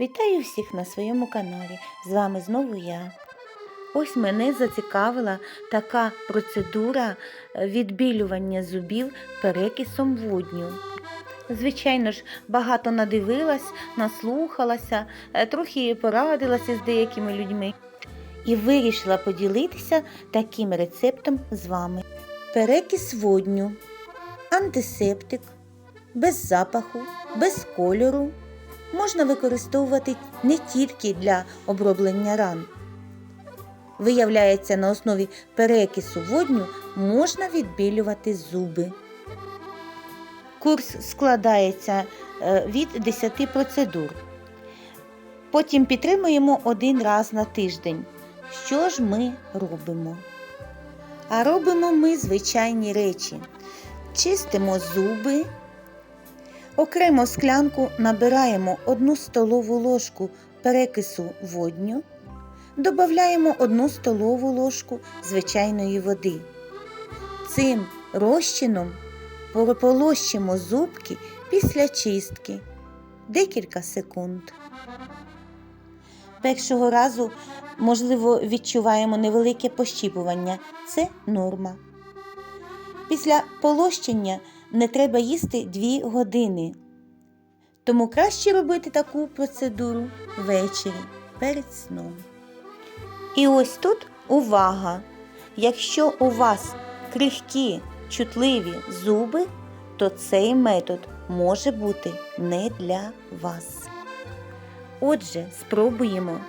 Вітаю всіх на своєму каналі. З вами знову я. Ось мене зацікавила така процедура е, відбілювання зубів перекисом водню. Звичайно ж, багато надивилась, наслухалася, е, трохи порадилася з деякими людьми і вирішила поділитися таким рецептом з вами. Перекис водню, антисептик, без запаху, без кольору можна використовувати не тільки для оброблення ран. Виявляється, на основі перекису водню можна відбілювати зуби. Курс складається е, від 10 процедур. Потім підтримуємо один раз на тиждень. Що ж ми робимо? А робимо ми звичайні речі. Чистимо зуби. Окремо склянку набираємо 1 столову ложку перекису водню, додаємо 1 столову ложку звичайної води. Цим розчином прополощимо зубки після чистки декілька секунд. Першого разу, можливо, відчуваємо невелике пощіпування. Це норма. Після полощення не треба їсти 2 години. Тому краще робити таку процедуру ввечері перед сном. І ось тут увага! Якщо у вас крихкі, чутливі зуби, то цей метод може бути не для вас. Отже, спробуємо.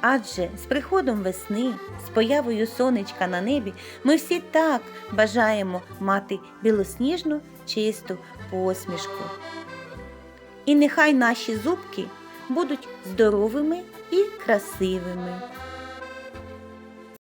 Адже з приходом весни, з появою сонечка на небі, ми всі так бажаємо мати білосніжну чисту посмішку. І нехай наші зубки будуть здоровими і красивими.